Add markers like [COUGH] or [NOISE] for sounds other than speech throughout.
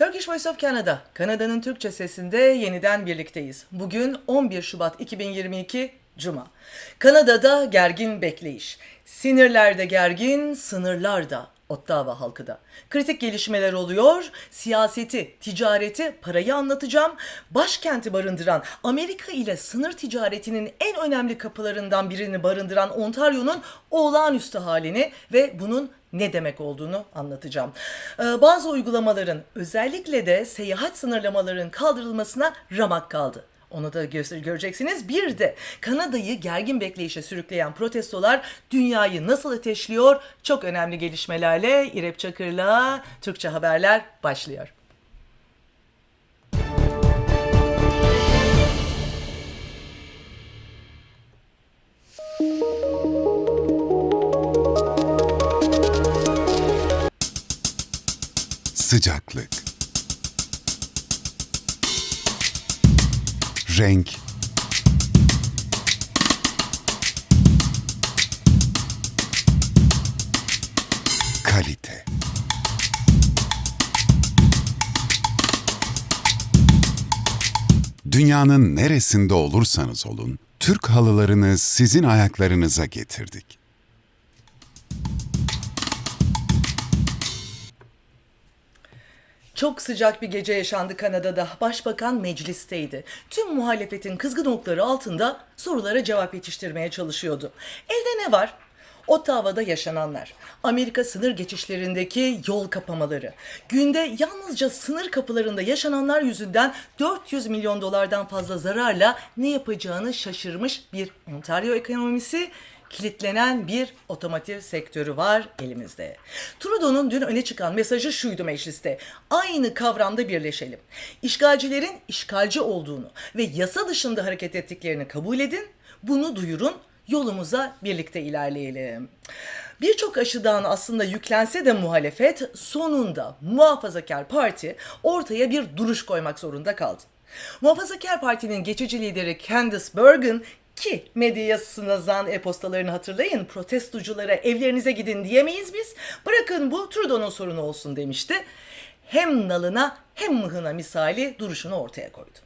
Turkish Voice of Canada, Kanada'nın Türkçe sesinde yeniden birlikteyiz. Bugün 11 Şubat 2022 Cuma. Kanada'da gergin bekleyiş. Sinirlerde gergin, sınırlarda. Ottawa halkı da. Kritik gelişmeler oluyor. Siyaseti, ticareti, parayı anlatacağım. Başkenti barındıran, Amerika ile sınır ticaretinin en önemli kapılarından birini barındıran Ontario'nun olağanüstü halini ve bunun ne demek olduğunu anlatacağım. Ee, bazı uygulamaların özellikle de seyahat sınırlamaların kaldırılmasına ramak kaldı. Onu da göreceksiniz. Bir de Kanada'yı gergin bekleyişe sürükleyen protestolar dünyayı nasıl ateşliyor? Çok önemli gelişmelerle İrep Çakır'la Türkçe Haberler başlıyor. Sıcaklık. Renk. Kalite. Dünyanın neresinde olursanız olun, Türk halılarını sizin ayaklarınıza getirdik. Çok sıcak bir gece yaşandı Kanada'da. Başbakan meclisteydi. Tüm muhalefetin kızgın okları altında sorulara cevap yetiştirmeye çalışıyordu. Elde ne var? Ottawa'da yaşananlar, Amerika sınır geçişlerindeki yol kapamaları, günde yalnızca sınır kapılarında yaşananlar yüzünden 400 milyon dolardan fazla zararla ne yapacağını şaşırmış bir Ontario ekonomisi, kilitlenen bir otomotiv sektörü var elimizde. Trudeau'nun dün öne çıkan mesajı şuydu mecliste. Aynı kavramda birleşelim. İşgalcilerin işgalci olduğunu ve yasa dışında hareket ettiklerini kabul edin, bunu duyurun, yolumuza birlikte ilerleyelim. Birçok aşıdan aslında yüklense de muhalefet sonunda muhafazakar parti ortaya bir duruş koymak zorunda kaldı. Muhafazakar Parti'nin geçici lideri Candice Bergen ki medyaya sınazan e-postalarını hatırlayın protestoculara evlerinize gidin diyemeyiz biz. Bırakın bu Trudeau'nun sorunu olsun demişti hem nalına hem mıhına misali duruşunu ortaya koydu.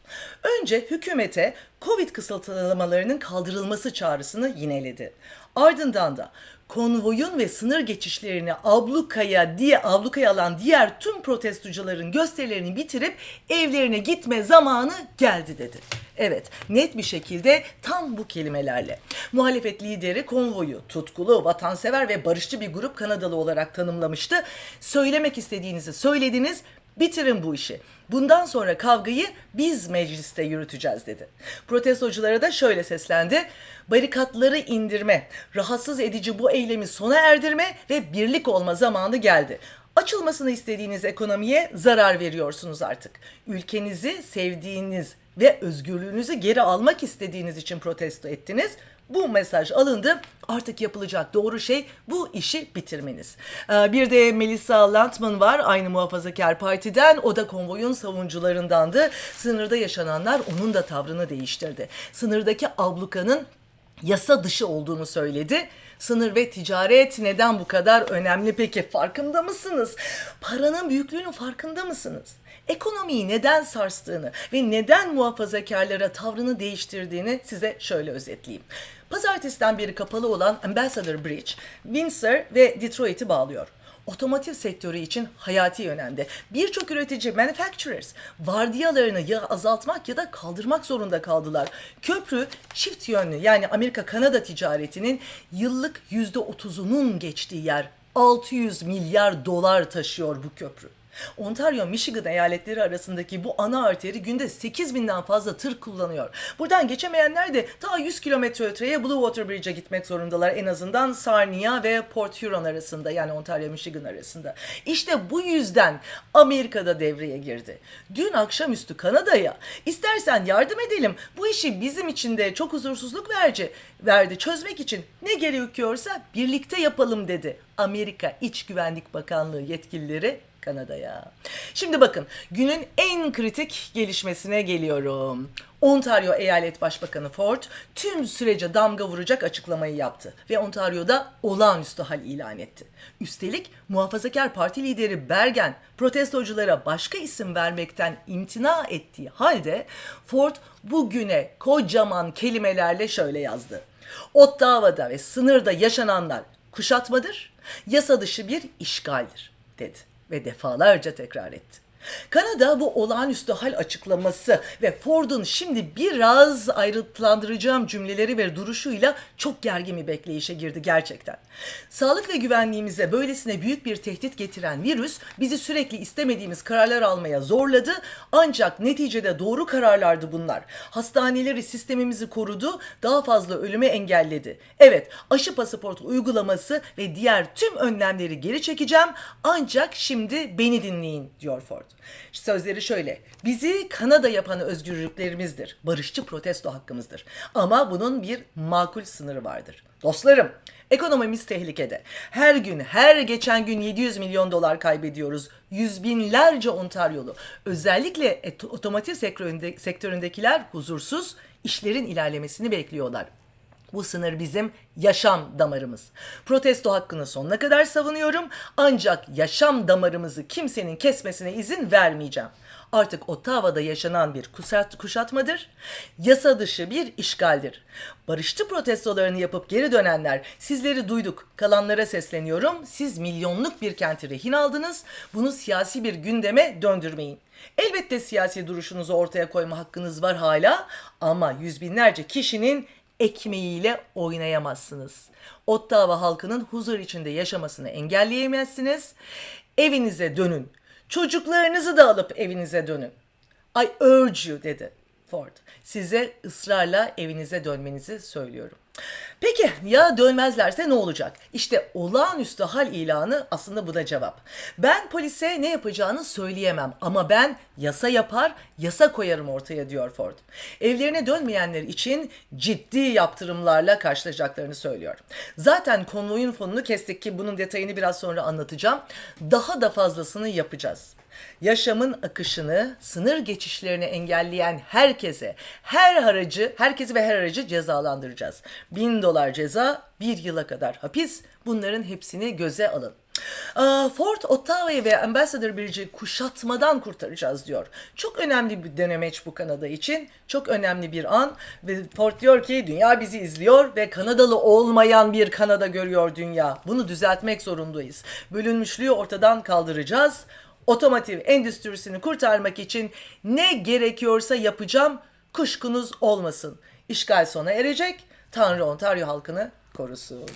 Önce hükümete Covid kısıtlamalarının kaldırılması çağrısını yineledi. Ardından da konvoyun ve sınır geçişlerini ablukaya diye ablukaya alan diğer tüm protestocuların gösterilerini bitirip evlerine gitme zamanı geldi dedi. Evet, net bir şekilde tam bu kelimelerle. Muhalefet lideri konvoyu tutkulu, vatansever ve barışçı bir grup Kanadalı olarak tanımlamıştı. Söylemek istediğinizi söylediniz, bitirin bu işi. Bundan sonra kavgayı biz mecliste yürüteceğiz dedi. Protestoculara da şöyle seslendi. Barikatları indirme, rahatsız edici bu eylemi sona erdirme ve birlik olma zamanı geldi. Açılmasını istediğiniz ekonomiye zarar veriyorsunuz artık. Ülkenizi sevdiğiniz ve özgürlüğünüzü geri almak istediğiniz için protesto ettiniz. Bu mesaj alındı. Artık yapılacak doğru şey bu işi bitirmeniz. Ee, Bir de Melissa Lantman var aynı muhafazakar partiden. O da konvoyun savunucularındandı. Sınırda yaşananlar onun da tavrını değiştirdi. Sınırdaki ablukanın yasa dışı olduğunu söyledi. Sınır ve ticaret neden bu kadar önemli peki? Farkında mısınız? Paranın büyüklüğünün farkında mısınız? Ekonomiyi neden sarstığını ve neden muhafazakarlara tavrını değiştirdiğini size şöyle özetleyeyim. Pazartesiden beri kapalı olan Ambassador Bridge, Windsor ve Detroit'i bağlıyor otomotiv sektörü için hayati önemli. Birçok üretici, manufacturers vardiyalarını ya azaltmak ya da kaldırmak zorunda kaldılar. Köprü çift yönlü yani Amerika-Kanada ticaretinin yıllık %30'unun geçtiği yer. 600 milyar dolar taşıyor bu köprü. Ontario, Michigan eyaletleri arasındaki bu ana arteri günde 8 binden fazla tır kullanıyor. Buradan geçemeyenler de ta 100 kilometre öteye Blue Water Bridge'e gitmek zorundalar. En azından Sarnia ve Port Huron arasında yani Ontario, Michigan arasında. İşte bu yüzden Amerika'da devreye girdi. Dün akşamüstü Kanada'ya istersen yardım edelim bu işi bizim için de çok huzursuzluk verici, verdi çözmek için ne gerekiyorsa birlikte yapalım dedi. Amerika İç Güvenlik Bakanlığı yetkilileri Kanada'ya. Şimdi bakın günün en kritik gelişmesine geliyorum. Ontario Eyalet Başbakanı Ford tüm sürece damga vuracak açıklamayı yaptı ve Ontario'da olağanüstü hal ilan etti. Üstelik muhafazakar parti lideri Bergen protestoculara başka isim vermekten imtina ettiği halde Ford bugüne kocaman kelimelerle şöyle yazdı. Ottawa'da ve sınırda yaşananlar kuşatmadır, yasa dışı bir işgaldir dedi ve defalarca tekrar etti. Kanada bu olağanüstü hal açıklaması ve Ford'un şimdi biraz ayrıntılandıracağım cümleleri ve duruşuyla çok gergin bir bekleyişe girdi gerçekten. Sağlık ve güvenliğimize böylesine büyük bir tehdit getiren virüs bizi sürekli istemediğimiz kararlar almaya zorladı ancak neticede doğru kararlardı bunlar. Hastaneleri sistemimizi korudu, daha fazla ölümü engelledi. Evet, aşı pasaportu uygulaması ve diğer tüm önlemleri geri çekeceğim ancak şimdi beni dinleyin diyor Ford. Sözleri şöyle. Bizi Kanada yapan özgürlüklerimizdir. Barışçı protesto hakkımızdır. Ama bunun bir makul sınırı vardır. Dostlarım, ekonomimiz tehlikede. Her gün, her geçen gün 700 milyon dolar kaybediyoruz. Yüz binlerce Ontaryolu. Özellikle otomotiv sektöründe, sektöründekiler huzursuz, işlerin ilerlemesini bekliyorlar. Bu sınır bizim yaşam damarımız. Protesto hakkını sonuna kadar savunuyorum ancak yaşam damarımızı kimsenin kesmesine izin vermeyeceğim. Artık Ottawa'da yaşanan bir kuşatmadır, yasa dışı bir işgaldir. Barışçı protestolarını yapıp geri dönenler, sizleri duyduk, kalanlara sesleniyorum. Siz milyonluk bir kenti rehin aldınız, bunu siyasi bir gündeme döndürmeyin. Elbette siyasi duruşunuzu ortaya koyma hakkınız var hala ama yüz binlerce kişinin ekmeğiyle oynayamazsınız. Ottawa halkının huzur içinde yaşamasını engelleyemezsiniz. Evinize dönün. Çocuklarınızı da alıp evinize dönün. I urge you dedi Ford. Size ısrarla evinize dönmenizi söylüyorum. Peki ya dönmezlerse ne olacak? İşte olağanüstü hal ilanı aslında bu da cevap. Ben polise ne yapacağını söyleyemem ama ben yasa yapar, yasa koyarım ortaya diyor Ford. Evlerine dönmeyenler için ciddi yaptırımlarla karşılaşacaklarını söylüyor. Zaten konvoyun fonunu kestik ki bunun detayını biraz sonra anlatacağım. Daha da fazlasını yapacağız. Yaşamın akışını, sınır geçişlerini engelleyen herkese, her aracı, herkesi ve her aracı cezalandıracağız. Bin dolar ceza, bir yıla kadar hapis. Bunların hepsini göze alın. Aa, Ford, Ottawa'yı ve Ambassador Bridge'i kuşatmadan kurtaracağız diyor. Çok önemli bir denemeç bu Kanada için. Çok önemli bir an. Ve Ford diyor ki dünya bizi izliyor ve Kanadalı olmayan bir Kanada görüyor dünya. Bunu düzeltmek zorundayız. Bölünmüşlüğü ortadan kaldıracağız. Otomotiv endüstrisini kurtarmak için ne gerekiyorsa yapacağım. Kuşkunuz olmasın. İşgal sona erecek. Tanrı Ontario halkını korusun.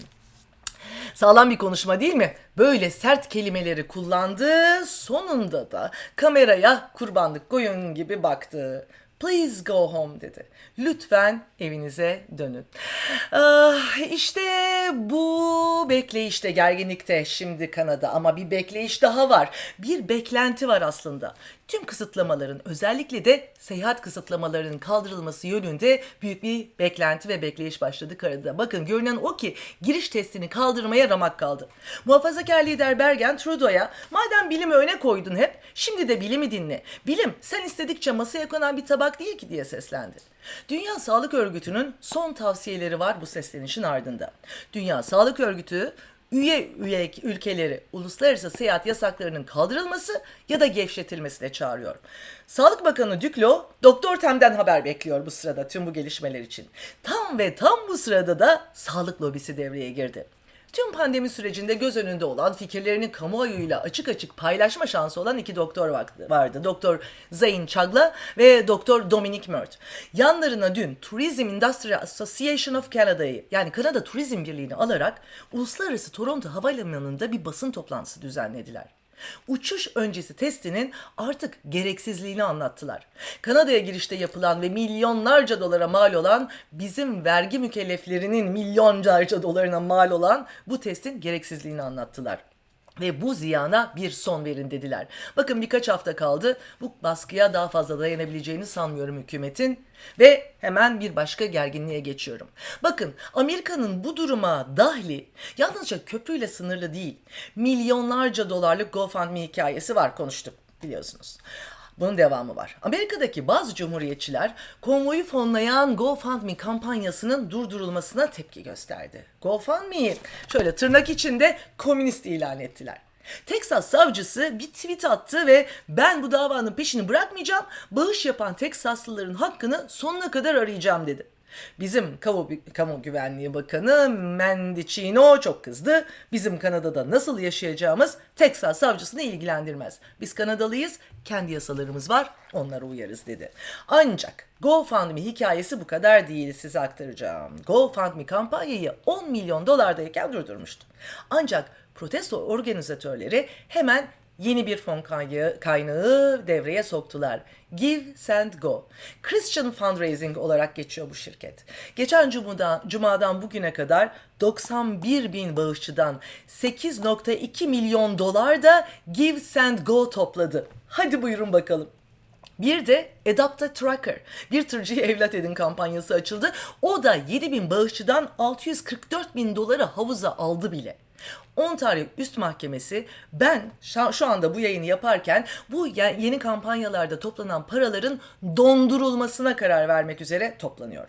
Sağlam bir konuşma değil mi? Böyle sert kelimeleri kullandı. Sonunda da kameraya kurbanlık koyun gibi baktı. Please go home dedi. Lütfen evinize dönün. Ah, işte bu bekleyişte, gerginlikte şimdi Kanada ama bir bekleyiş daha var. Bir beklenti var aslında. Tüm kısıtlamaların özellikle de seyahat kısıtlamalarının kaldırılması yönünde büyük bir beklenti ve bekleyiş başladı Kanada'da. Bakın görünen o ki giriş testini kaldırmaya ramak kaldı. Muhafazakar lider Bergen Trudeau'ya madem bilimi öne koydun hep şimdi de bilimi dinle. Bilim sen istedikçe masaya konan bir tabak değil ki diye seslendi. Dünya Sağlık Örgütü'nün son tavsiyeleri var bu seslenişin ardında. Dünya Sağlık Örgütü üye üye ülkeleri uluslararası seyahat yasaklarının kaldırılması ya da gevşetilmesine çağırıyor. Sağlık Bakanı Düklo, Doktor Tem'den haber bekliyor bu sırada tüm bu gelişmeler için. Tam ve tam bu sırada da sağlık lobisi devreye girdi. Tüm pandemi sürecinde göz önünde olan fikirlerini kamuoyuyla açık açık paylaşma şansı olan iki doktor vardı. Doktor Zain Chagla ve Doktor Dominic Mert. Yanlarına dün Tourism Industry Association of Canada'yı yani Kanada Turizm Birliği'ni alarak Uluslararası Toronto Havalimanı'nda bir basın toplantısı düzenlediler. Uçuş öncesi testinin artık gereksizliğini anlattılar. Kanada'ya girişte yapılan ve milyonlarca dolara mal olan bizim vergi mükelleflerinin milyonlarca dolarına mal olan bu testin gereksizliğini anlattılar. Ve bu ziyana bir son verin dediler. Bakın birkaç hafta kaldı. Bu baskıya daha fazla dayanabileceğini sanmıyorum hükümetin. Ve hemen bir başka gerginliğe geçiyorum. Bakın Amerika'nın bu duruma dahli yalnızca köprüyle sınırlı değil. Milyonlarca dolarlık GoFundMe hikayesi var konuştuk biliyorsunuz. Bunun devamı var. Amerika'daki bazı cumhuriyetçiler konvoyu fonlayan GoFundMe kampanyasının durdurulmasına tepki gösterdi. GoFundMe'yi şöyle tırnak içinde komünist ilan ettiler. Texas savcısı bir tweet attı ve ben bu davanın peşini bırakmayacağım, bağış yapan Teksaslıların hakkını sonuna kadar arayacağım dedi. Bizim kamu, kamu güvenliği bakanı Mendicino çok kızdı. Bizim Kanada'da nasıl yaşayacağımız Texas savcısını ilgilendirmez. Biz Kanadalıyız, kendi yasalarımız var, onlara uyarız dedi. Ancak GoFundMe hikayesi bu kadar değil size aktaracağım. GoFundMe kampanyayı 10 milyon dolardayken durdurmuştu. Ancak protesto organizatörleri hemen yeni bir fon kaynağı, devreye soktular. Give, Send, Go. Christian Fundraising olarak geçiyor bu şirket. Geçen cumadan, cumadan bugüne kadar 91 bin bağışçıdan 8.2 milyon dolar da Give, Send, Go topladı. Hadi buyurun bakalım. Bir de Adopt a Tracker. Bir tırcıyı evlat edin kampanyası açıldı. O da 7 bin bağışçıdan 644 bin doları havuza aldı bile. Ontario Üst Mahkemesi ben şu anda bu yayını yaparken bu ye- yeni kampanyalarda toplanan paraların dondurulmasına karar vermek üzere toplanıyor.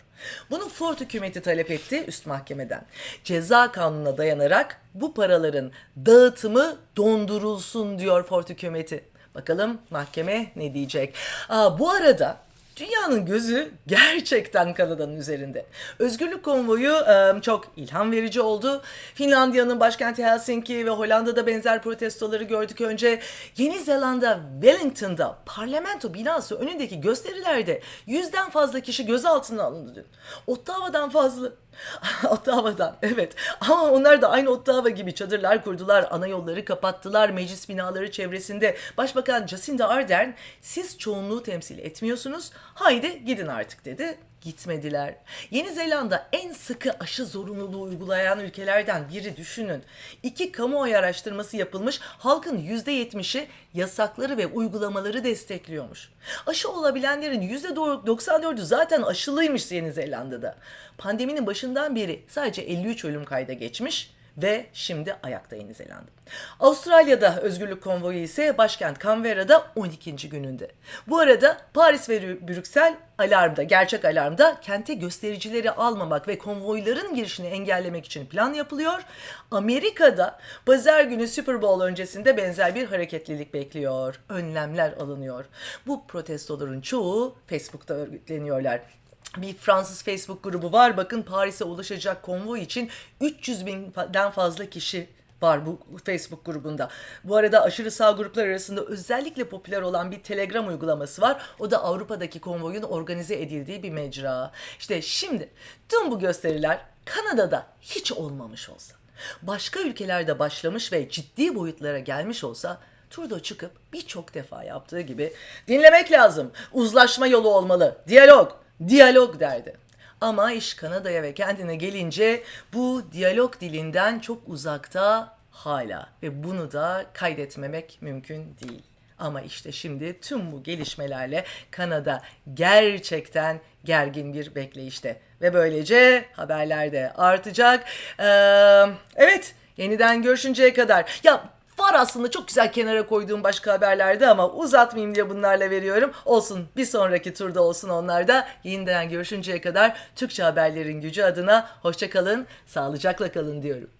Bunu Ford hükümeti talep etti üst mahkemeden. Ceza kanununa dayanarak bu paraların dağıtımı dondurulsun diyor Ford hükümeti. Bakalım mahkeme ne diyecek? Aa, bu arada Dünyanın gözü gerçekten Kanada'nın üzerinde. Özgürlük konvoyu çok ilham verici oldu. Finlandiya'nın başkenti Helsinki ve Hollanda'da benzer protestoları gördük önce. Yeni Zelanda Wellington'da parlamento binası önündeki gösterilerde yüzden fazla kişi gözaltına alındı. Ottawa'dan fazla. [LAUGHS] Ottawa'dan evet ama onlar da aynı Ottawa gibi çadırlar kurdular, ana yolları kapattılar, meclis binaları çevresinde. Başbakan Jacinda Ardern siz çoğunluğu temsil etmiyorsunuz, haydi gidin artık dedi. Gitmediler. Yeni Zelanda en sıkı aşı zorunluluğu uygulayan ülkelerden biri düşünün. İki kamuoyu araştırması yapılmış halkın %70'i yasakları ve uygulamaları destekliyormuş. Aşı olabilenlerin %94'ü zaten aşılıymış Yeni Zelanda'da. Pandeminin başından beri sadece 53 ölüm kayda geçmiş ve şimdi ayakta Yeni Zelanda. Avustralya'da özgürlük konvoyu ise başkent Canberra'da 12. gününde. Bu arada Paris ve Brüksel alarmda, gerçek alarmda kente göstericileri almamak ve konvoyların girişini engellemek için plan yapılıyor. Amerika'da pazar günü Super Bowl öncesinde benzer bir hareketlilik bekliyor. Önlemler alınıyor. Bu protestoların çoğu Facebook'ta örgütleniyorlar. Bir Fransız Facebook grubu var. Bakın Paris'e ulaşacak konvoy için 300 binden fazla kişi var bu Facebook grubunda. Bu arada aşırı sağ gruplar arasında özellikle popüler olan bir Telegram uygulaması var. O da Avrupa'daki konvoyun organize edildiği bir mecra. İşte şimdi tüm bu gösteriler Kanada'da hiç olmamış olsa, başka ülkelerde başlamış ve ciddi boyutlara gelmiş olsa Trudeau çıkıp birçok defa yaptığı gibi dinlemek lazım. Uzlaşma yolu olmalı. Diyalog, diyalog derdi. Ama iş Kanada'ya ve kendine gelince bu diyalog dilinden çok uzakta hala ve bunu da kaydetmemek mümkün değil. Ama işte şimdi tüm bu gelişmelerle Kanada gerçekten gergin bir bekleyişte. Ve böylece haberler de artacak. Ee, evet yeniden görüşünceye kadar. Ya Var aslında çok güzel kenara koyduğum başka haberlerde ama uzatmayayım diye bunlarla veriyorum. Olsun bir sonraki turda olsun onlar da. Yeniden görüşünceye kadar Türkçe haberlerin gücü adına hoşça kalın, sağlıcakla kalın diyorum.